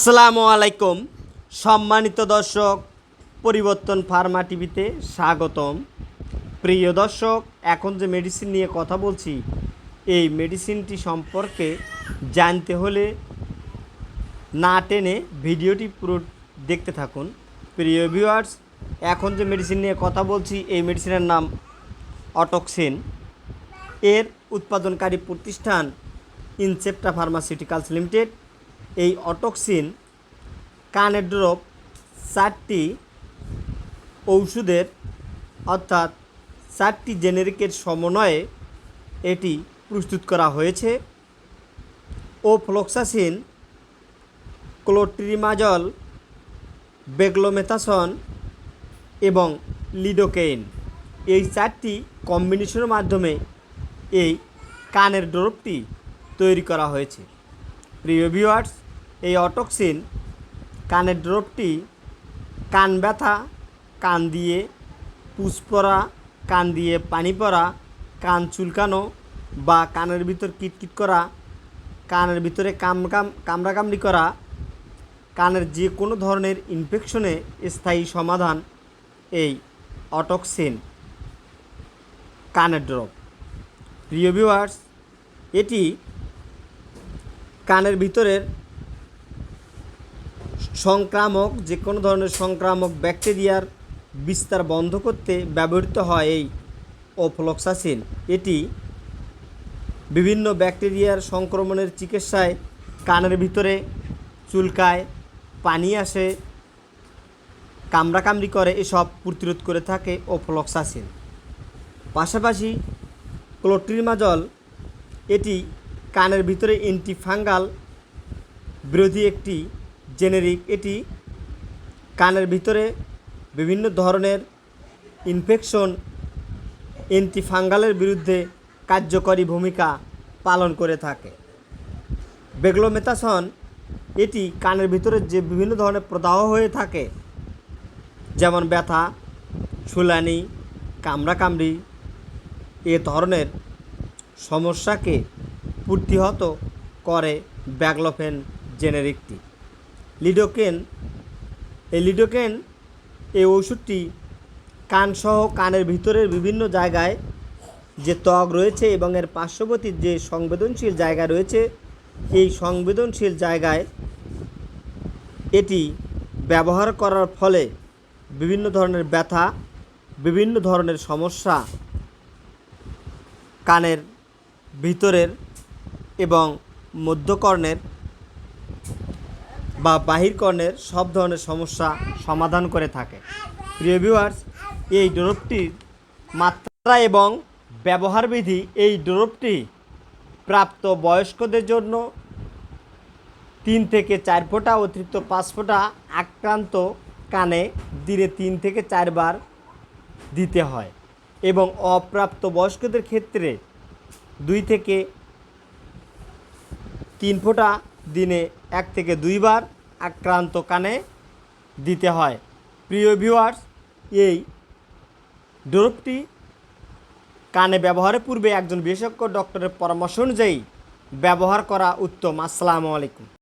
আসসালামু আলাইকুম। সম্মানিত দর্শক, পরিবর্তন ফার্মা টিভিতে স্বাগতম। প্রিয় দর্শক, এখন যে মেডিসিন নিয়ে কথা বলছি, এই মেডিসিনটি সম্পর্কে জানতে হলে না টেনে ভিডিওটি পুরো দেখতে থাকুন। প্রিয় ভিউয়ার্স এখন যে মেডিসিন নিয়ে কথা বলছি, এই মেডিসিনের নাম অটক্সিন এর উৎপাদনকারী প্রতিষ্ঠান ইনসেপ্টা ফার্মাসিউটিক্যালস লিমিটেড এই অটক্সিন কানের ড্রপ চারটি ঔষধের, অর্থাৎ চারটি জেনেরিকের সমন্বয়ে এটি প্রস্তুত করা হয়েছে। ও ফ্লোক্সাসিন ক্লোট্রিমাজল, বেগলোমেথাসন এবং লিডোকেইন এই চারটি কম্বিনেশনের মাধ্যমে এই কানের ড্রপটি তৈরি করা হয়েছে। প্রিয় ভিউয়ার্স এই অটক্সিন কানের ড্রপটি কান ব্যথা, কান দিয়ে পুষ পড়া, কান দিয়ে পানি পড়া, কান চুলকানো বা কানের ভিতর কিটকিট করা, কানের ভিতরে কাম কাম কামড়াকামড়ি করা, কানের যে কোনো ধরনের ইনফেকশনে স্থায়ী সমাধান এই অটক্সিন কানের ড্রপ। প্রিয় ভিউয়ার্স এটি কানের ভিতরের সংক্রামক, যে কোনো ধরনের সংক্রামক ব্যাকটেরিয়ার বিস্তার বন্ধ করতে ব্যবহৃত হয় এই ওফ্লক্সাসিন এটি বিভিন্ন ব্যাকটেরিয়ার সংক্রমণের চিকিৎসায় কানের ভিতরে চুলকায়, পানি আসে, কামড়াকামড়ি করে, এসব প্রতিরোধ করে থাকে ওফ্লক্সাসিন পাশাপাশি ক্লোট্রিমাজল, এটি কানের ভিতরে অ্যান্টিফাঙ্গাল বিরোধী একটি জেনেরিক, এটি কানের ভিতরে বিভিন্ন ধরনের ইনফেকশন অ্যান্টিফাঙ্গালের বিরুদ্ধে কার্যকরী ভূমিকা পালন করে থাকে। বেগলোমেথাসন এটি কানের ভিতরে যে বিভিন্ন ধরনের প্রদাহ হয়ে থাকে, যেমন ব্যথা ছুলানি কামড়াকামড়ি, এ ধরনের সমস্যাকে প্রতিহত করে ব্যাগলোফেন জেনেরিকটি। লিডোকেন। এই লিডোকেন এই ওষুধটি কানসহ কানের ভিতরের বিভিন্ন জায়গায় যে ত্বক রয়েছে এবং এর পার্শ্ববর্তী যে সংবেদনশীল জায়গা রয়েছে, এই সংবেদনশীল জায়গায় এটি ব্যবহার করার ফলে বিভিন্ন ধরনের ব্যথা, বিভিন্ন ধরনের সমস্যা কানের ভিতরের এবং মধ্যকর্ণের বা বাহির কর্ণের সব ধরনের সমস্যা সমাধান করে থাকে। প্রিয় ভিউয়ার্স এই ড্রপটির মাত্রা এবং ব্যবহার বিধি এই ড্রপটি প্রাপ্ত বয়স্কদের জন্য তিন থেকে চার ফোঁটা, অতিরিক্ত পাঁচ ফোঁটা আক্রান্ত কানে দিনে তিন থেকে চারবার দিতে হয় এবং অপ্রাপ্ত বয়স্কদের ক্ষেত্রে দুই থেকে তিন ফোঁটা দিনে এক থেকে দুইবার আক্রান্ত কানে দিতে হয়। প্রিয় ভিউয়ার্স, এই ড্রপটি কানে ব্যবহারের পূর্বে একজন বিশেষজ্ঞ ডক্টরের পরামর্শ অনুযায়ী ব্যবহার করা উত্তম। আসসালামু আলাইকুম।